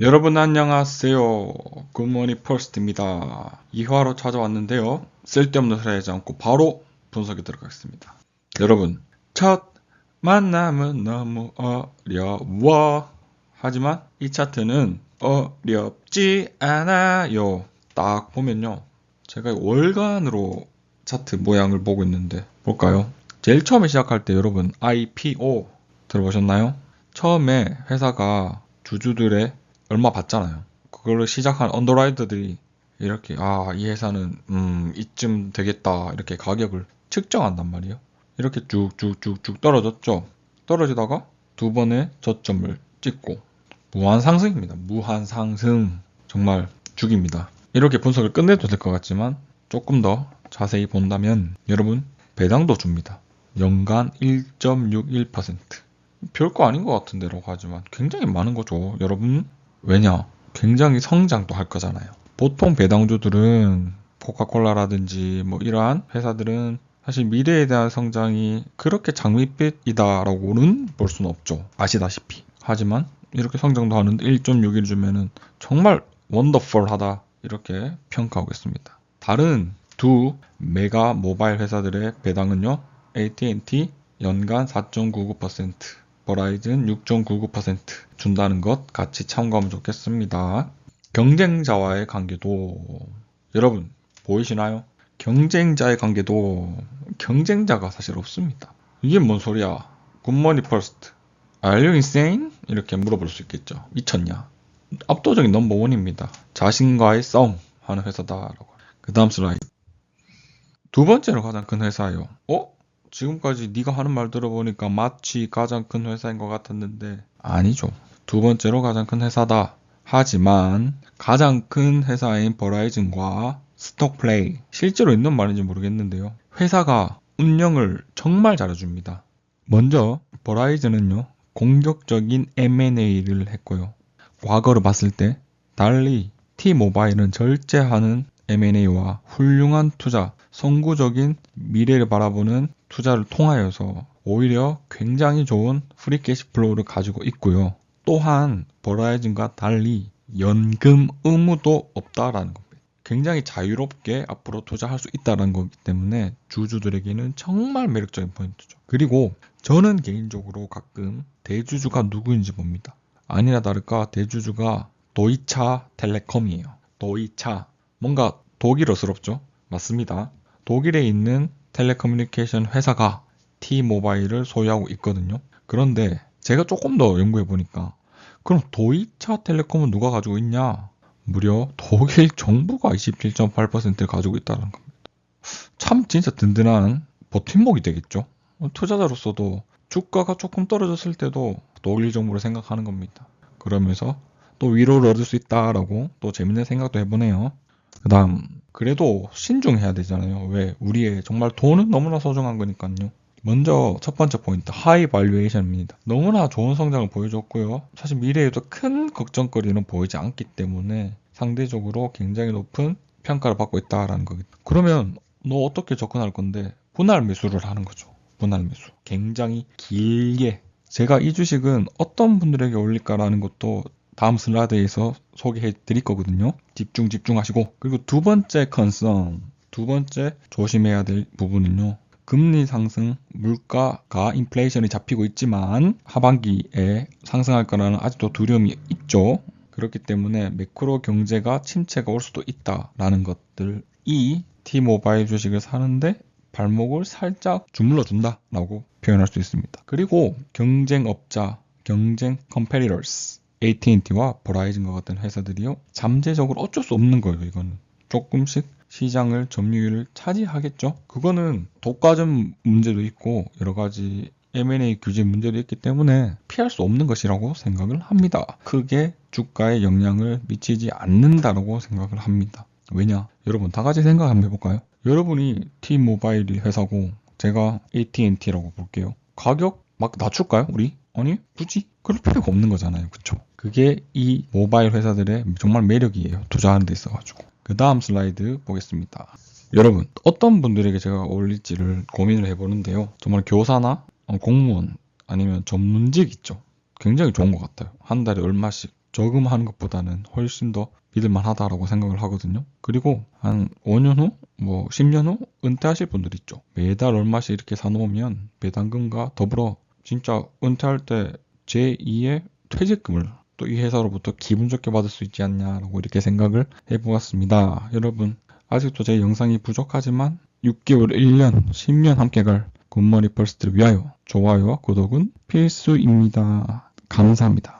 여러분 안녕하세요. 굿모닝 퍼스트입니다. 2화로 찾아왔는데요. 쓸데없는 소리 하지 않고 바로 분석에 들어가겠습니다. 여러분, 첫 만남은 너무 어려워. 하지만 이 차트는 어렵지 않아요. 딱 보면요. 제가 월간으로 차트 모양을 보고 있는데 볼까요? 제일 처음에 시작할 때 여러분 IPO 들어보셨나요? 처음에 회사가 주주들의 얼마 받잖아요. 그걸로 시작한 언더라이더들이 이렇게 아 이 회사는 음 이쯤 되겠다 이렇게 가격을 측정한단 말이에요. 이렇게 쭉쭉쭉쭉 떨어졌죠. 떨어지다가 두 번의 저점을 찍고 무한 상승입니다. 무한 상승 정말 죽입니다. 이렇게 분석을 끝내도 될 것 같지만 조금 더 자세히 본다면 여러분 배당도 줍니다. 연간 1.61% 별거 아닌 것 같은데라고 하지만 굉장히 많은 거죠. 여러분 왜냐? 굉장히 성장도 할 거잖아요. 보통 배당주들은 코카콜라라든지 뭐 이러한 회사들은 사실 미래에 대한 성장이 그렇게 장밋빛이다라고는 볼 수는 없죠. 아시다시피. 하지만 이렇게 성장도 하는데 1.6일 주면은 정말 원더풀하다 이렇게 평가하겠습니다. 다른 두 메가 모바일 회사들의 배당은요. AT&T 연간 4.99%, 버라이즌 6.99% 준다는 것 같이 참고하면 좋겠습니다. 경쟁자와의 관계도 여러분 보이시나요? 경쟁자의 관계도 경쟁자가 사실 없습니다. 이게 뭔 소리야? 굿머니 퍼스트. Are you insane? 이렇게 물어볼 수 있겠죠. 미쳤냐? 압도적인 넘버원입니다. 자신과의 싸움 하는 회사다라고. 그 다음 슬라이드. 두 번째로 가장 큰 회사예요. 어? 지금까지 네가 하는 말 들어보니까 마치 가장 큰 회사인 것 같았는데 아니죠. 두 번째로 가장 큰 회사다. 하지만 가장 큰 회사인 버라이즌과 스톡플레이 실제로 있는 말인지 모르겠는데요. 회사가 운영을 정말 잘해줍니다. 먼저 버라이즌은요 공격적인 M&A를 했고요. 과거를 봤을 때 달리 T-모바일은 절제하는 M&A와 훌륭한 투자, 선구적인 미래를 바라보는 투자를 통하여서 오히려 굉장히 좋은 프리 캐시 플로우를 가지고 있고요. 또한 버라이즌과 달리 연금 의무도 없다라는 겁니다. 굉장히 자유롭게 앞으로 투자할 수 있다는 거기 때문에 주주들에게는 정말 매력적인 포인트죠. 그리고 저는 개인적으로 가끔 대주주가 누구인지 봅니다. 아니나 다를까 대주주가 도이차 텔레콤이에요. 도이차. 뭔가 독일어스럽죠? 맞습니다. 독일에 있는 텔레커뮤니케이션 회사가 T-모바일을 소유하고 있거든요. 그런데 제가 조금 더 연구해 보니까 그럼 도이차 텔레콤은 누가 가지고 있냐? 무려 독일 정부가 27.8%를 가지고 있다는 겁니다. 참 진짜 든든한 버팀목이 되겠죠. 투자자로서도 주가가 조금 떨어졌을 때도 독일 정부를 생각하는 겁니다. 그러면서 또 위로를 얻을 수 있다라고 또 재밌는 생각도 해보네요. 그 다음 그래도 신중해야 되잖아요. 왜? 우리의 정말 돈은 너무나 소중한 거니까요. 먼저 첫 번째 포인트 하이 발류에이션입니다. 너무나 좋은 성장을 보여줬고요. 사실 미래에도 큰 걱정거리는 보이지 않기 때문에 상대적으로 굉장히 높은 평가를 받고 있다라는 거겠죠. 그러면 너 어떻게 접근할 건데 분할 매수를 하는 거죠. 분할 매수. 굉장히 길게 제가 이 주식은 어떤 분들에게 올릴까라는 것도 다음 슬라이드에서 소개해 드릴 거거든요. 집중 집중하시고 그리고 두 번째 컨선 두 번째 조심해야 될 부분은요. 금리 상승, 물가가 인플레이션이 잡히고 있지만 하반기에 상승할 거라는 아직도 두려움이 있죠. 그렇기 때문에 매크로 경제가 침체가 올 수도 있다라는 것들 이 T-모바일 주식을 사는데 발목을 살짝 주물러 준다라고 표현할 수 있습니다. 그리고 경쟁업자, 경쟁 competitors AT&T와 버라이즌과 같은 회사들이요 잠재적으로 어쩔 수 없는 거예요. 이거는 조금씩 시장을 점유율을 차지하겠죠. 그거는 독과점 문제도 있고 여러 가지 M&A 규제 문제도 있기 때문에 피할 수 없는 것이라고 생각을 합니다. 크게 주가에 영향을 미치지 않는다라고 생각을 합니다. 왜냐? 여러분 다 같이 생각 한번 해볼까요? 여러분이 T-모바일이 회사고 제가 AT&T라고 볼게요. 가격 막 낮출까요? 우리? 아니 굳이 그럴 필요가 없는 거잖아요. 그쵸? 그게 이 모바일 회사들의 정말 매력이에요. 투자하는 데 있어가지고. 그 다음 슬라이드 보겠습니다. 여러분, 어떤 분들에게 제가 어울릴지를 고민을 해보는데요. 정말 교사나 어, 공무원 아니면 전문직 있죠. 굉장히 좋은 것 같아요. 한 달에 얼마씩 저금하는 것보다는 훨씬 더 믿을만 하다라고 생각을 하거든요. 그리고 한 5년 후, 뭐 10년 후 은퇴하실 분들 있죠. 매달 얼마씩 이렇게 사놓으면 배당금과 더불어 진짜 은퇴할 때 제2의 퇴직금을 또 이 회사로부터 기분 좋게 받을 수 있지 않냐라고 이렇게 생각을 해보았습니다. 여러분 아직도 제 영상이 부족하지만 6개월, 1년, 10년 함께 갈 굿머니 퍼스트를 위하여 좋아요와 구독은 필수입니다. 감사합니다.